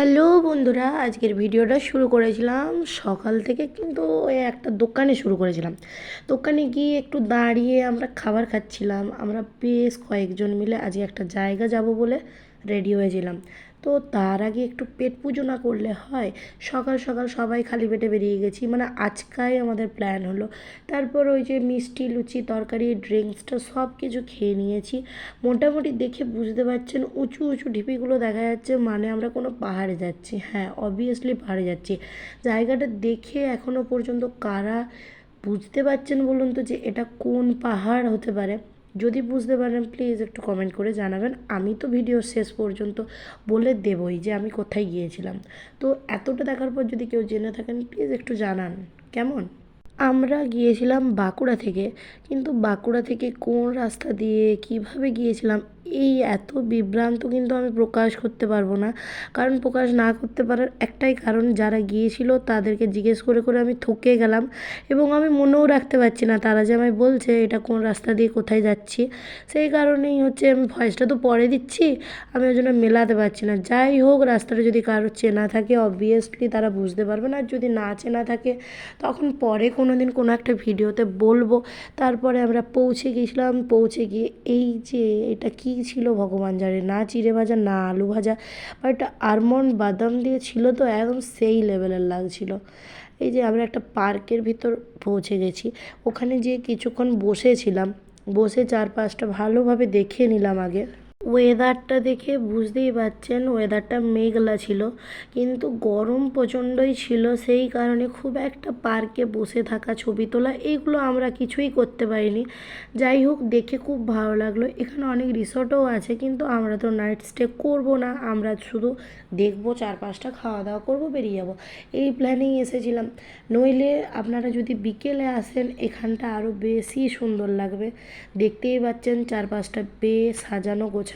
Hello বন্ধুরা, আজকের ভিডিওটা শুরু করেছিলাম সকাল থেকে কিন্তু একটা দোকানে শুরু করেছিলাম। দোকানে গিয়ে একটু দাঁড়িয়ে আমরা খাবার খাচ্ছিলাম। আমরা বেশ কয়েকজন মিলে আজকে একটা জায়গা যাব বলে রেডি হয়েছিলাম তো তার আগে একটু পেট পুজো না করলে হয়, সকাল সকাল সবাই খালি পেটে বেরিয়ে গেছি। মানে আজকাই আমাদের প্ল্যান হলো। তারপর ওই যে মিষ্টি, লুচি, তরকারি ড্রিঙ্কসটা সব কিছু খেয়ে নিয়েছি। মোটামুটি দেখে বুঝতে পারছেন, উঁচু উঁচু ঢিপিগুলো দেখা যাচ্ছে মানে আমরা কোনো পাহাড়ে যাচ্ছি। হ্যাঁ অবভিয়াসলি পাহাড়ে যাচ্ছি। জায়গাটা দেখে এখনও পর্যন্ত কারা বুঝতে পারছেন বলুন তো যে এটা কোন পাহাড় হতে পারে? যদি বুঝতে পারেন প্লিজ একটু কমেন্ট করে জানাবেন। আমি তো ভিডিও শেষ পর্যন্ত বলে দেবই যে আমি কোথায় গিয়েছিলাম। তো এতটা দেখার পর যদি কেউ জেনে থাকেন প্লিজ একটু জানান। কেমন? আমরা গিয়েছিলাম বাঁকুড়া থেকে। কিন্তু বাঁকুড়া থেকে কোন রাস্তা দিয়ে কীভাবে গিয়েছিলাম এই এত বিভ্রান্ত কিন্তু আমি প্রকাশ করতে পারব না। কারণ প্রকাশ না করতে পারার একটাই কারণ যারা গিয়েছিল তাদেরকে জিজ্ঞেস করে করে আমি থকে গেলাম এবং আমি মনেও রাখতে পারছি না তারা যে আমায় বলছে এটা কোন রাস্তা দিয়ে কোথায় যাচ্ছি। সেই কারণেই হচ্ছে আমি ভয়েসটা তো পরে দিচ্ছি, আমি ওই জন্য মেলাতে পারছি না। যাই হোক, রাস্তাটা যদি কারোর চেনা থাকে অবভিয়াসলি তারা বুঝতে পারবে না। আর যদি না চেনা থাকে, তখন পরে কোনো দিন কোনো একটা ভিডিওতে বলব। তারপরে আমরা পৌঁছে গিয়েছিলাম, পৌঁছে গিয়ে এই যে এটা কী ছিল ভগবান জানে, না চিড়ে ভাজা, না আলু ভাজা বাট আরমন্ড বাদাম দিয়ে ছিল তো একদম সেই লেভেলের লাগছিল। এই যে আমরা একটা পার্কের ভিতর পৌঁছে গেছি, ওখানে যেয়ে কিছুক্ষণ বসেছিলাম, বসে চারপাশটা ভালোভাবে দেখে নিলাম আগে। ওয়েদারটা দেখে বুঝতেই পারছেন ওয়েদারটা মেঘলা ছিল। কিন্তু গরম প্রচণ্ডই ছিল, সেই কারণে খুব একটা পার্কে বসে থাকা, ছবি তোলা এইগুলো আমরা কিছুই করতে পারিনি। যাই হোক, দেখে খুব ভালো লাগল। এখানে অনেক রিসর্টও আছে, কিন্তু আমরা তো নাইট স্টে করব না। আমরা শুধু দেখব চার পাঁচটা খাওয়া দাওয়া করব, বেরিয়ে যাব। এই প্ল্যানেই এসেছিলাম। নইলে আপনারা যদি বিকেলে আসেন, এখানটা আরও বেশি সুন্দর লাগবে। দেখতেই পাচ্ছেন, চারপাশটা বেশ সাজানো গোছানো।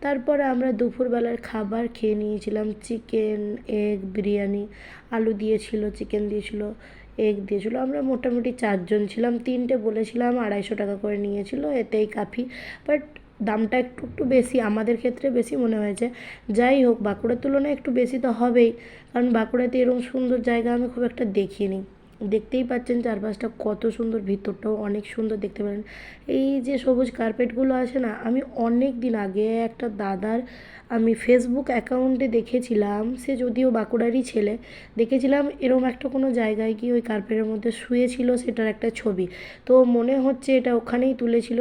তারপরে আমরা দুপুরবেলার খাবার খেয়ে নিয়েছিলাম। চিকেন, এগ, বিরিয়ানি, আলু দিয়েছিল, চিকেন দিয়েছিল, এগ দিয়েছিলো। আমরা মোটামুটি চারজন ছিলাম। তিনটে বলেছিলাম আড়াইশো টাকা করে নিয়েছিল, এতেই কাফি। বাট দামটা একটু একটু বেশি, আমাদের ক্ষেত্রে বেশি মনে হয়েছে। যাই হোক, বাঁকুড়ার তুলনায় একটু বেশি তো হবেই। কারণ বাঁকুড়াতে এরকম সুন্দর জায়গা আমি খুব একটা দেখিনি। দেখতেই পাচ্ছেন চারপাশটা কত সুন্দর, ভিতরটাও অনেক সুন্দর দেখতে পারেন এই যে সবুজ কার্পেটগুলো আছে না, আমি অনেক দিন আগে একটা দাদার আমি ফেসবুক অ্যাকাউন্টে দেখেছিলাম, সে যদিও বাঁকুড়ারই ছেলে, দেখেছিলাম এরম একটা কোনো জায়গায় কি ওই কার্পেটের মধ্যে শুয়েছিল সেটার একটা ছবি। তো মনে হচ্ছে এটা ওখানেই তুলেছিল।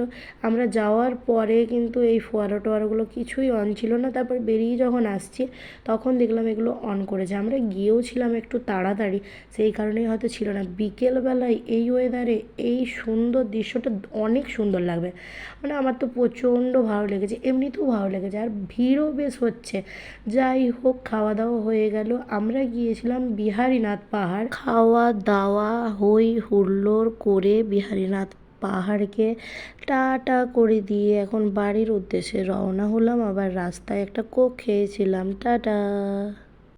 আমরা যাওয়ার পরে কিন্তু এই ফোয়ারা টোয়ারাগুলো কিছুই অন ছিল না। তারপর বেরিয়ে যখন আসছি, তখন দেখলাম এগুলো অন করেছে। আমরা গিয়েও ছিলাম একটু তাড়াতাড়ি, সেই কারণেই হয়তো ছিল না। বিকেলবেলায় এই ওয়েদারে এই সুন্দর দৃশ্যটা অনেক সুন্দর লাগবে। মানে আমার তো প্রচণ্ড ভালো লেগেছে, এমনিতেও ভালো লেগেছে। আর ভিড়ও বেশ হচ্ছে। যাই হোক খাওয়া দাওয়া হয়ে গেল। আমরা গিয়েছিলাম বিহারীনাথ পাহাড়। খাওয়া দাওয়া হই হুল্লোড় করে বিহারীনাথ পাহাড়কে টাটা করে দিয়ে এখন বাড়ির উদ্দেশ্যে রওনা হলাম। আবার রাস্তায় একটা কোক খেয়েছিলাম। টাটা!